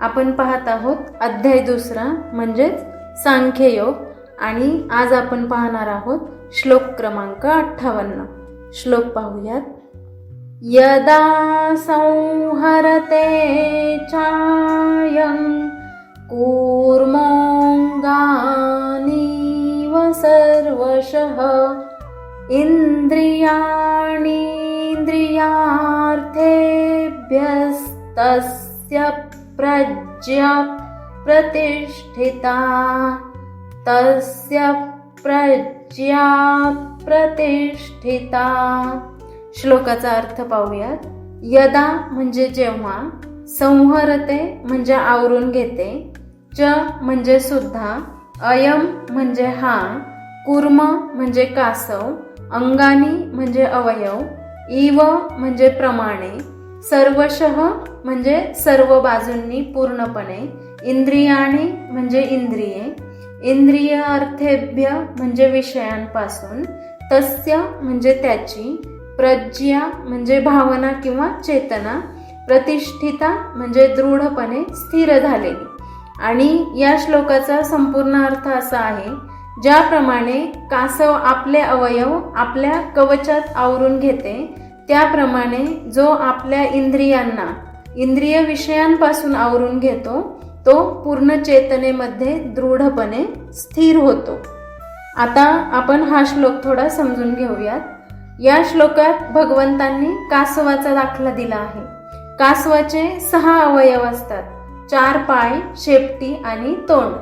आपण पाहत आहोत अध्याय दुसरा म्हणजेच सांख्ययोग. आणि आज आपण पाहणार आहोत श्लोक क्रमांक अठ्ठावन्न. श्लोक पाहूयात. यदा संहरते चायं कूर्मोऽङ्गानीव सर्वशः इन्द्रियाणीन्द्रियार्थेभ्यस्तस्य प्रज्ञा प्रतिष्ठिता। तस्य प्रज्ञा प्रतिष्ठिता। श्लोकाचा अर्थ पाहूयात. यदा म्हणजे जेव्हा संहरते म्हणजे आवरून घेते च म्हणजे सुद्धा अयम म्हणजे हा कुर्म म्हणजे कासव अंगानी म्हणजे अवयव इव म्हणजे प्रमाणे सर्वशः म्हणजे सर्व बाजूंनी पूर्णपणे इंद्रियाने म्हणजे इंद्रिये इंद्रिय अर्थेभ्य म्हणजे विषयांपासून तस्य म्हणजे त्याची प्रज्ञा म्हणजे भावना किंवा चेतना प्रतिष्ठिता म्हणजे दृढपणे स्थिर झालेली. आणि या श्लोकाचा संपूर्ण अर्थ असा आहे ज्याप्रमाणे कासव आपले अवयव आपल्या कवचात आवरून घेते त्याप्रमाणे जो आपल्या इंद्रियांना इंद्रिय विषयांपासून आवरून घेतो तो पूर्ण चेतनेमध्ये दृढपणे स्थिर होतो. आता आपण हा श्लोक थोडा समजून घेऊयात. या श्लोकात भगवंतांनी कासवाचा दाखला दिला आहे. कासवाचे सहा अवयव असतात. चार पाय शेपटी आणि तोंड.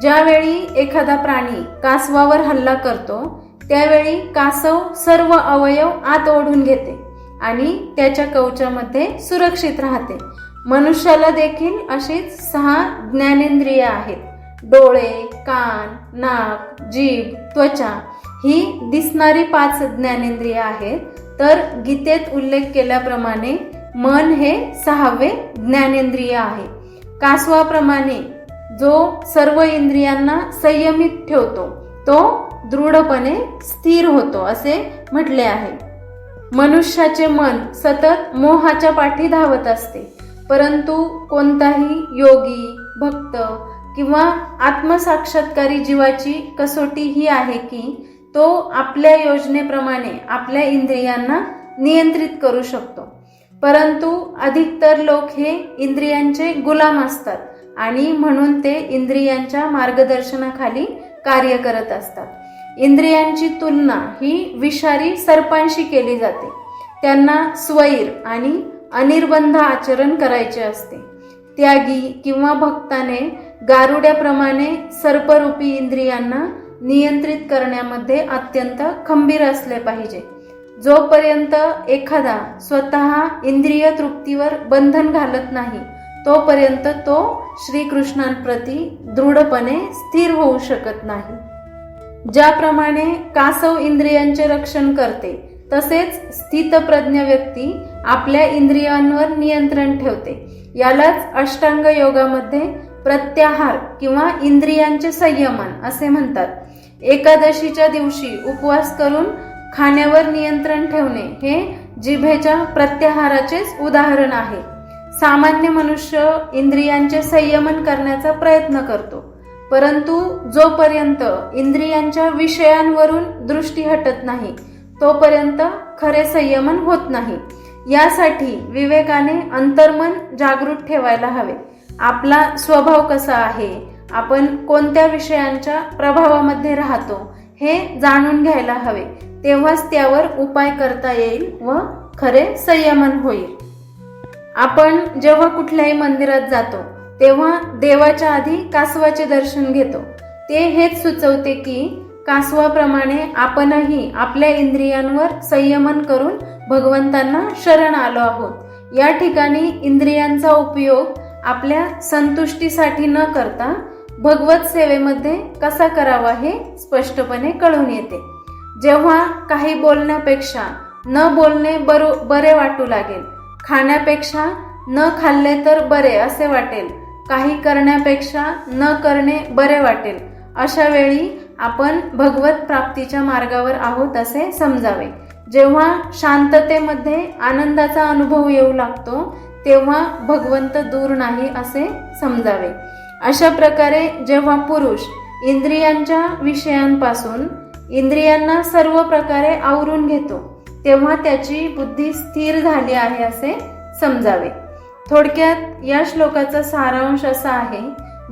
ज्यावेळी एखादा प्राणी कासवावर हल्ला करतो त्यावेळी कासव सर्व अवयव आत ओढून घेते. आणि त्याच्या कवचामध्ये सुरक्षित राहते. मनुष्याला देखील अशीच सहा ज्ञानेंद्रिय आहेत. डोळे कान नाक जीभ त्वचा ही दिसणारी पाच ज्ञानेंद्रिय आहेत. तर गीतेत उल्लेख केल्याप्रमाणे मन हे सहावे ज्ञानेंद्रिय आहे. कासवाप्रमाणे जो सर्व इंद्रियांना संयमित ठेवतो तो दृढपणे स्थिर होतो असे म्हटले आहे. मनुष्याचे मन सतत मोहाच्या पाठी धावत असते. परंतु कोणताही योगी भक्त किंवा आत्मसाक्षात्कारी जीवाची कसोटी ही आहे की तो आपल्या योजनेप्रमाणे आपल्या इंद्रियांना नियंत्रित करू शकतो. परंतु अधिकतर लोक हे इंद्रियांचे गुलाम असतात आणि म्हणून ते इंद्रियांच्या मार्गदर्शनाखाली कार्य करत असतात. इंद्रियांची तुलना ही विषारी सर्पांशी केली जाते. त्यांना स्वैर आणि अनिर्बंध आचरण करायचे असते. त्यागी किंवा भक्ताने गारुड्याप्रमाणे सर्परूपी इंद्रियांना नियंत्रित करण्यामध्ये अत्यंत खंबीर असले पाहिजे. जोपर्यंत एखादा स्वतः इंद्रिय तृप्तीवर बंधन घालत नाही तोपर्यंत तो श्रीकृष्णांप्रती दृढपणे स्थिर होऊ शकत नाही. ज्याप्रमाणे कासव इंद्रियांचे रक्षण करते तसेच स्थितप्रज्ञ व्यक्ती आपल्या इंद्रियांवर नियंत्रण ठेवते. यालाच अष्टांग योगामध्ये प्रत्याहार किंवा इंद्रियांचे संयमन असे म्हणतात. एकादशीच्या दिवशी उपवास करून खाण्यावर नियंत्रण ठेवणे हे जिभेच्या प्रत्याहाराचेच उदाहरण आहे. सामान्य मनुष्य इंद्रियांचे संयमन करण्याचा प्रयत्न करतो. परंतु जोपर्यंत इंद्रियांच्या विषयांवरून दृष्टी हटत नाही तोपर्यंत खरे संयमन होत नाही. यासाठी विवेकाने अंतर्मन जागृत ठेवायला हवे. आपला स्वभाव कसा आहे? आपण कोणत्या विषयांच्या प्रभावामध्ये राहतो? हे जाणून घ्यायला हवे. तेव्हाच त्यावर उपाय करता येईल व खरे संयमन होईल. आपण जेव्हा कुठल्याही मंदिरात जातो तेव्हा देवाच्या आधी कासवाचे दर्शन घेतो. ते हेच सुचवते की कासवाप्रमाणे आपणही आपल्या इंद्रियांवर संयमन करून भगवंतांना शरण आलो आहोत. या ठिकाणी इंद्रियांचा उपयोग आपल्या संतुष्टीसाठी न करता भगवत सेवेमध्ये कसा करावा हे स्पष्टपणे कळून येते. जेव्हा काही बोलण्यापेक्षा न बोलणे बरो बरे वाटू लागेल. खाण्यापेक्षा न खाल्ले तर बरे असे वाटेल. काही करण्यापेक्षा न करणे बरे वाटेल. अशा वेळी आपण भगवत प्राप्तीच्या मार्गावर आहोत असे समजावे. जेव्हा शांततेमध्ये आनंदाचा अनुभव येऊ लागतो तेव्हा भगवंत दूर नाही असे समजावे. अशा प्रकारे जेव्हा पुरुष इंद्रियांच्या विषयांपासून इंद्रियांना सर्व प्रकारे आवरून घेतो तेव्हा त्याची बुद्धी स्थिर झाली आहे असे समजावे. थोडक्यात या श्लोकाचा सारांश असा आहे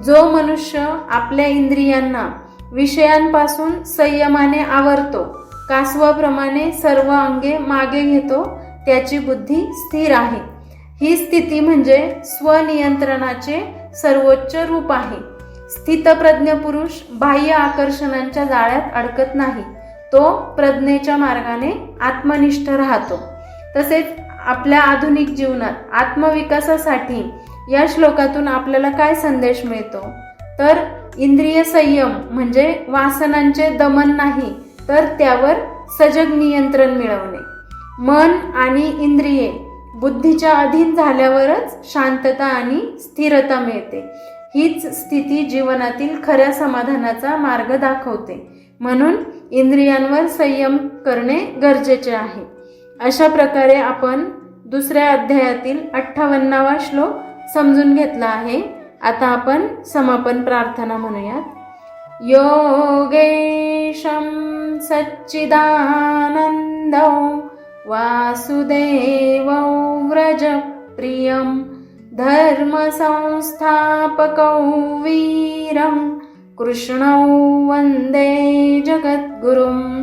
जो मनुष्य आपल्या इंद्रियांना विषयांपासून संयमाने आवरतो कासवाप्रमाणे सर्व अंगे मागे घेतो त्याची बुद्धी स्थिर आहे. ही स्थिती म्हणजे स्वनियंत्रणाचे सर्वोच्च रूप आहे. स्थितप्रज्ञ पुरुष बाह्य आकर्षणांच्या जाळ्यात अडकत नाही तो प्रज्ञेच्या मार्गाने आत्मनिष्ठ राहतो. तसेच आपल्या आधुनिक जीवनात आत्मविकासासाठी या श्लोकातून आपल्याला काय संदेश मिळतो? तर इंद्रिय संयम म्हणजे वासनांचे दमन नाही तर त्यावर सजग नियंत्रण मिळवणे. मन आणि इंद्रिये बुद्धीच्या अधीन झाल्यावरच शांतता आणि स्थिरता मिळते. हीच स्थिती जीवनातील खऱ्या समाधानाचा मार्ग दाखवते. म्हणून इंद्रियांवर संयम करणे गरजेचे आहे. अशा प्रकारे आपण दुसऱ्या अध्यायातील अठ्ठावन्नावा श्लोक समजून घेतला आहे. आता आपण समापन प्रार्थना म्हणूयात. योगेशं सच्चिदानन्दौ वासुदेवौ व्रजप्रियं धर्मसंस्थापकौ वीरं कृष्णौ वन्दे जगद्गुरुम्